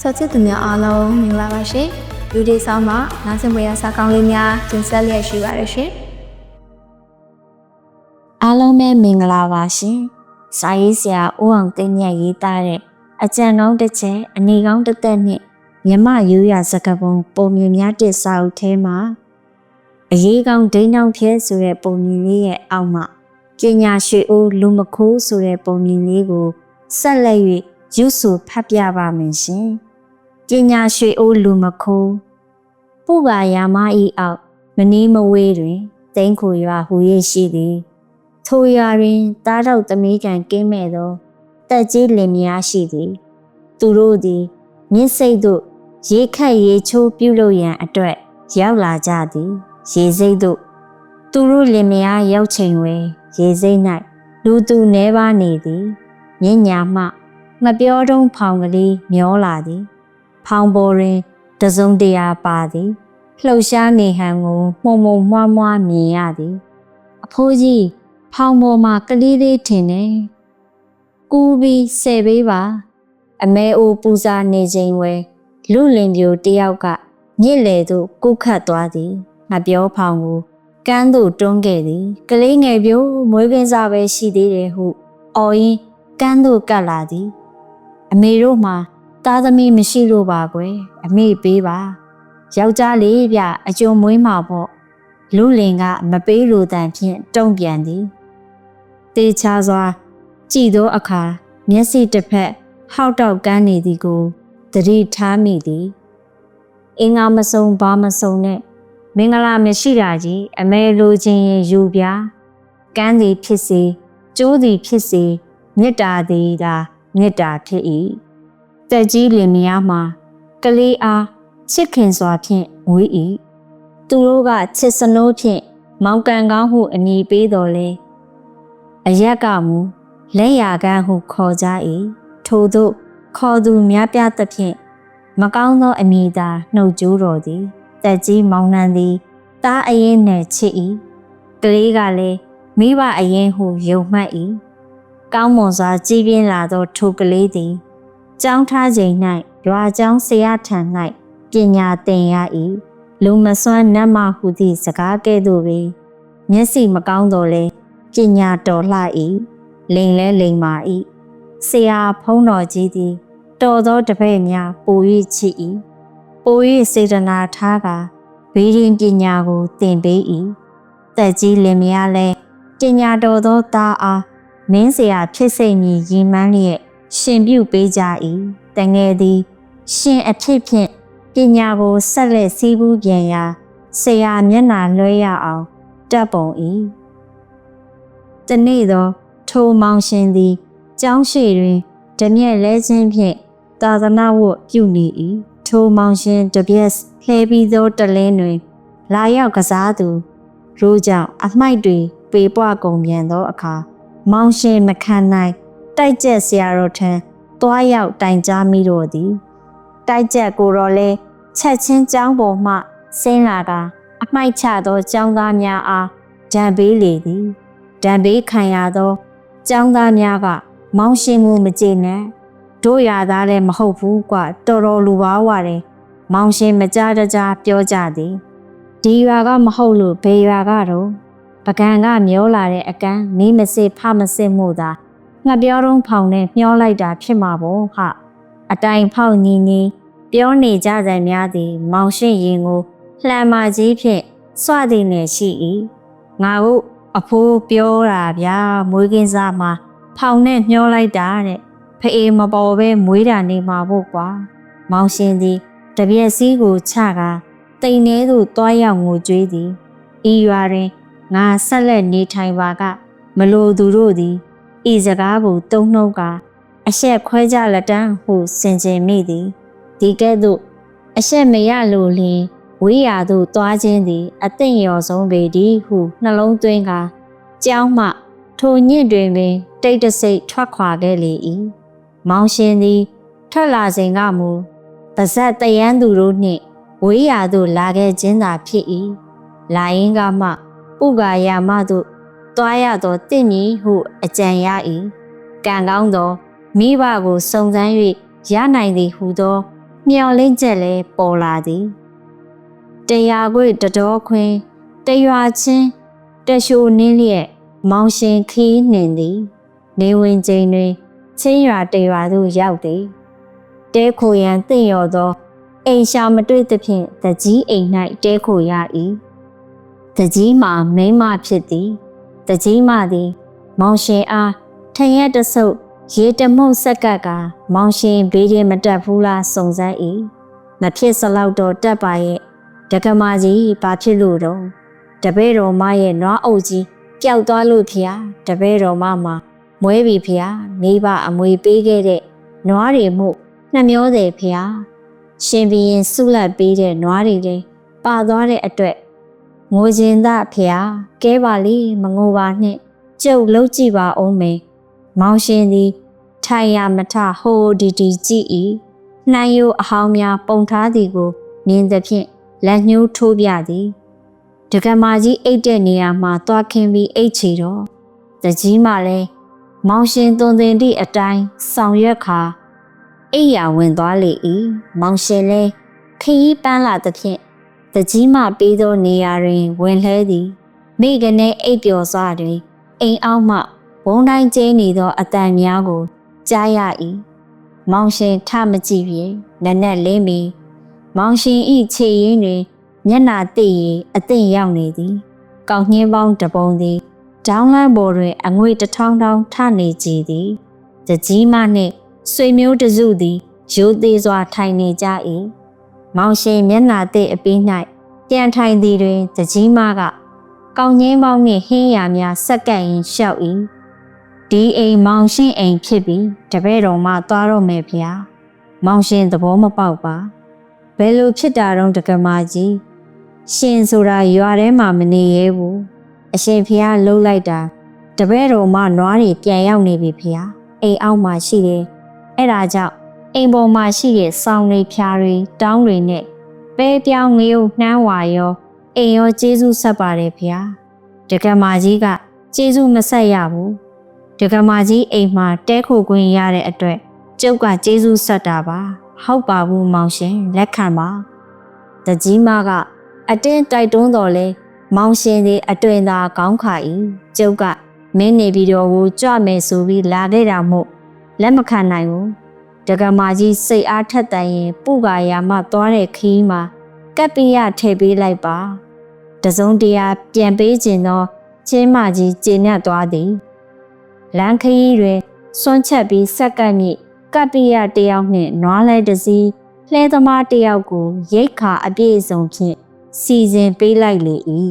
ဆောချစ်သူများအားလုံးမင်္ဂလာပါရှင်လူဒီဆောင်မှာနားဆင်ပွဲရစာကောင်းလေးများတင်ဆက်လျက်ရှိပါတယ်ရှင်အားလုံးပဲမင်္ဂလာပါရှင်။စာရေးဆရာဦးအောင်သိန်းမြတ်ရေးသားတဲ့အကြံကောင်းတစ်ချက်အနေကောင်းတစ်သက်နဲ့မြမရိုးရစကားပုံပုံမြင်များတစ်စာအုပ်ထဲမှာအရေးကောင်းဒိန်းအောင်ဖြဲဆိုတဲ့ပုံမြင်လေးရဲ့အောက်မှာပညာရွှေအိုးလူမခိုးဆိုတဲ့ပုံမြင်လေးကိုဆက်လက်၍ရုပ်စုဖတ်ပြပါမယ်ရှင်။ ပညာရွှေအိုးလူမခိုးပုဗ္ဗာယာမဤအောက်မနီးမဝေးတွင်တိန်ခုရွာဟူ၍ရှိသည်ထိုရာတွင်တားတော့သမီးကံကင်းမဲ့သောတက်ကြီးလင်မယားရှိသည် သူတို့သည်မြင့်စိတ်သို့ရေခတ်ရေချိုးပြုလုပ်ရန်အတွက် ရောက်လာကြသည် ရေစိတ်သို့သူတို့လင်မယားရောက်ချိန်ဝဲရေစိတ်၌လူသူနှဲပါနေသည်ညင်ညာမှမပြောတုံးဖောင်ကလေးမျောလာသည် ဖောင်ပေါ်တွင်တစုံတရာပါသည်လှုပ်ရှားနေဟန်ကိုမှုံမှုံမွားမွားမြင်ရသည် အဖိုးကြီးဖောင်ပေါ်မှာကလေးလေးထင်တယ်။ကူပြီးဆယ်ပေးပါ အမဲအိုပူဇာနေချိန်ဝဲလူလင်ပြိုတယောက်ကမြစ်လေသို့ကုတ်ခတ်သွားသည်။ငါပြောဖောင်ကိုကမ်းသို့တွန်းခဲ့သည်။ကလေးငယ်ပြိုမွေးကင်းစားပဲရှိသေးတယ်ဟုအော်ရင်းကမ်းသို့ကပ်လာသည်။အမေတို့မှာ သားသမီးမရှိလို့ပါကွယ်။အမေပေးပါ။ယောက်ျားလေးပြအကျုံမွေးမှာပေါ့။လူလင်ကမပေးလိုတန်ဖြင့်တုံ့ပြန်သည်တေချာစွာ ကြည်သောအခါမျက်စိတစ်ဖက် ဟောက်တောက်ကန်းနေသည်ကိုသတိထားမိသည်အင်္ဂါမစုံဘာမစုံနဲ့မင်္ဂလာမရှိတာကြီးအမဲလိုခြင်းရင်ယူပြားကန်းသည်ဖြစ်စေကျိုးသည်ဖြစ်စေမေတ္တာသည်သာမေတ္တာဖြစ်၏ တက်ကြီးလင်မယားမှာကလေးအားချစ်ခင်စွာဖြင့်ဝေး၏သူတို့ကချစ်စနိုးဖြင့်မောင်ကန်ကောင်းဟုအမည်ပေးတော်လဲအရက်ကမူလက်ရကန်းဟုခေါ်ကြ၏ထို့သို့ခေါ်သူများပြသဖြင့်မကောင်းသောအမည်သာနှုတ်ကြိုးတော်သည်တက်ကြီးမောင်နှံသည်တားအရင်နှင့်ချစ်၏ကလေးကလည်းမိဘအရင်ဟုယုံမှတ်၏ကောင်းမွန်စွာကြည်ပြင်းလာသောထိုကလေးသည် ကြောင်းထားချိန်၌ရွာကျောင်းဆရာထံ၌ပညာသင်ရ၏လူမစွမ်းနတ်မဟုသည့်စကားကဲ့သို့ပင်မျက်စိမကောင်းတော့လဲပညာတော်လှ၏လိန်လဲလိန်မာ၏ဆရာဖုံးတော်ကြီးသည်တော်သောတပည့်များပို၍ချစ်၏ပို၍စေတနာထားကာဘေးရင်ပညာကိုသင်ပေး၏တက်ကြီးလင်မယားလဲပညာတော်သောသားအားမင်းဆရာဖြစ်စိတ်မည်ရည်မှန်းလျက် ရှင်ပြုပေးကြ၏တငယ်သည် ရှင်အဖြစ်ဖြင့်ပညာကိုဆက်လက်စည်းပူးပြန်ရာဆရာမျက်နာလွှဲရအောင်တပ်ပုံ၏တနေ့သောထိုမောင်ရှင်သည်ကျောင်းရှိတွင်ဓမြက်လဲခြင်းဖြင့်သာသနာဝတ်ပြုနေ၏ထိုမောင်ရှင်တပြက်လှဲပြီးသောတလင်းတွင် လာရောက်ကစားသူရိုးကြောင့်အမိုက်တွေပေပွားကုန်ပြန်သောအခါမောင်ရှင်မခံနိုင် တိုက်ကျက်ဆရာတော်ထံသွားရောက်တိုင်ကြားမိတော့သည်တိုက်ကျက်ကိုတော့လဲချက်ချင်းကျောင်းပေါ်မှဆင်းလာတာအမိုက်ချသောကျောင်းသားများအားဒံပေးလေသည်ဒံပေးခံရသောကျောင်းသားများကမောင်ရှင်ကိုမကျေနပ်တို့ရသားလည်းမဟုတ်ဘူးကွာတော်တော်လူပါဝတယ်မောင်ရှင်မကြတကြပြောကြသည်ဒီရွာကမဟုတ်လို့ဘေးရွာကတော့ပကံကမျောလာတဲ့အကန်းမီးမစစ်ဖမစစ်မှုသာ ငှက်ပြောတုံးဖောင်နဲ့မျောလိုက်တာဖြစ်မှာပေါ့ဟာအတိုင်ဖောက်ညီညီပြောနေကြတဲ့များသည် မောင်ရှင်ရင်ကိုလှမ်းမာကြီးဖြင့်စွသည်နယ်ရှိ၏ငါတို့အဖိုးပြောတာဗျာမွေးကင်းစားမှာဖောင်နဲ့မျောလိုက်တာတဲ့ဖအေးမပေါ်ပဲမွေးတာနေမှာပေါ့ကွာမောင်ရှင်သည်တပြက်စီးကိုချကာတိမ်ထဲသို့တွားရောက်ငိုကြွေးသည်ဤရွာတွင်ငါဆက်လက်နေထိုင်ပါက မလိုသူတို့သည် ဤစကားကိုတုံ့နှုတ်ကအဆက်ခွဲကြလက်တန်းဟုစင်ကြင်မိသည်ဒီကဲ့သို့အဆက်မရလိုလျင်ဝေးရာသို့သွားခြင်းသည်အသင့်ရော်ဆုံးပေသည်ဟုနှလုံးသွင်းကာကြောင်းမှထိုညစ်တွင်ပင် တိတ်တဆိတ်ထွက်ခွာခဲ့လေ၏မောင်ရှင်သည်ထွက်လာစဉ်ကမူပါဇက်တယန်းသူတို့နှင့်ဝေးရာသို့လာခဲ့ခြင်းသာဖြစ်၏လာရင်ကမှပုဂါယာမသို့ တွားရသောတင့်မီဟုအကြံရ၏ကံကောင်းသောမိဘကိုစုံစမ်း၍ရနိုင်သည်ဟုသောမျော်လင့်ချက်လည်းပေါ်လာသည်တရားခွေတတော်ခွင်တရွာချင်းတရှိုနင်းလျက်မောင်ရှင်ခီးနှင်သည် နေဝင်ချိန်တွင်ချင်းရွာတရွာသို့ရောက်သည်တဲခိုရန်တင့်ရော်သောအိမ်ရှာမတွေ့သဖြင့်တကြီးအိမ်၌တဲခိုရ၏တကြီးမှာမိန်းမဖြစ်သည် တကြီးမသည် မောင်ရှင်အားထရက်တဆုပ်ရေတမုတ်ဆက်ကပ်ကမောင်ရှင်ဘေးရင်မတက်ဘူးလားစုံစမ်း၏မဖြစ်စလောက်တော့တက်ပါရဲ့ဒကမာကြီးဘာဖြစ်လို့တော့တပည့်တော်မရဲ့နွားအုပ်ကြီးပျောက်သွားလို့ဖျားတပည့်တော်မမှာမွဲပြီဖျားမိဘအမွေပေးခဲ့တဲ့နွားတွေမှုနှမျောတယ်ဖျားရှင်ဘီရင်ဆုလက်ပေးတဲ့နွားတွေလည်းပါသွားတဲ့အတွက် ငိုခြင်းသားဖျားကဲပါလေမငိုပါနဲ့ကျုပ်လှုပ်ကြည့်ပါဦးမေမောင်ရှင်သည် ထိုင်ရမထဟိုဒီဒီကြည့်၏နှမ်းရိုးအဟောင်းများပုံထားသည်ကိုမြင်သဖြင့်လက်ညှိုးထိုးပြသည်ဒကမာကြီးအိတ်တဲ့နေရာမှာသွားခင်းပြီးအိတ်ချီတော့တကြီးမှလည်းမောင်ရှင်သွန်သင်သည့်အတိုင်းဆောင်ရွက်ခါအိယာဝင်သွားလေ၏မောင်ရှင်လည်းခရီးပန်းလာသဖြင့် တကြီးမှပြီးသောနေရာတွင်ဝင်လှဲသည်မိကနေအိပ်ပျော်စွာတွင်အိမ်အောက်မှဝုံတိုင်းကျင်းနေသောအတန်များကိုကြားရ၏မောင်ရှင်ထမကြည့်ပြေနက်နက်လင်းပြီးမောင်ရှင်ဤခြေရင်းတွင်မျက်နာသိရီအသင့်ရောက်နေသည်ကောက်ညင်းပေါင်းတပုံသည်ဒေါင်းလန်းပေါ်တွင်အငွေတထောင်ထောင်ထနေကြသည်တကြီးမနှင့်ဆွေမျိုးတစုသည်ရိုးသေးစွာထိုင်နေကြ၏ မောင်ရှင်မျက်နာသိအပင်း၌ပြန်ထိုင်သည်တွင်တကြီးမကကောင်းငင်းပေါင်းနှင့်ဟင်းရများဆက်ကပ်ရင်ရှောက်၏ဒီအိမ်မောင်ရှင်အိမ်ဖြစ်ပြီးတပည့်တော်မှသွားတော့မယ်ဖေ။မောင်ရှင်သဘောမပေါက်ပါဘယ်လိုဖြစ်တာတော့တကမာကြီးရှင်ဆိုတာရွာထဲမှာမနေရဲဘူးအရှင်ဖះလှုပ်လိုက်တာတပည့်တော်မှနွားတွေပြန်ရောက်နေပြီဖះအိမ်အောက်မှာရှိတယ်အဲ့ဒါကြောင့် အိမ်ပေါ်မှာရှိတဲ့ဆောင်းတွေဖြားတွေတောင်းတွေနဲ့ပဲပြောင်းငရုတ်နှမ်းဝါရောအိမ်ရောကျေးဇူးဆက်ပါတယ်ဖះတကမာကြီးကကျေးဇူးမဆက်ရဘူးဒကမာကြီးအိမ်မှာတဲခိုခွင့်ရတဲ့အတွက်ကျုပ်ကကျေးဇူးဆက်တာပါဟုတ်ပါဘူးမောင်ရှင်လက်ခံပါတကြီးမကအတင်းတိုက်တွန်းတော်လဲမောင်ရှင်သည်အတွင်သာကောင်းခါ၏ကျုပ်ကမင်းနေပြီးတော့ကိုကြွမယ်ဆိုပြီးလာခဲ့တာမို့လက်မခံနိုင်ဘူး ဒကမာကြီးစိတ်အားထက်တန်ရင်ပုကာယာမှသွားတဲ့ခီးမှာကပ်ပိယထည့်ပေးလိုက်ပါတစုံတရာပြန်ပေးခြင်းသောချင်းမကြီးကျေနပ်သွားသည်လန်ခရီးတွင်စွန့်ချက်ပြီးဆက်ကပ်မြင့်ကပ်ပိယတယောက်နှင့်နွားလဲတစည်းလှဲသမားတယောက်ကိုရိတ်ခါအပြည့်အစုံဖြင့်စီစဉ်ပေးလိုက်လေ၏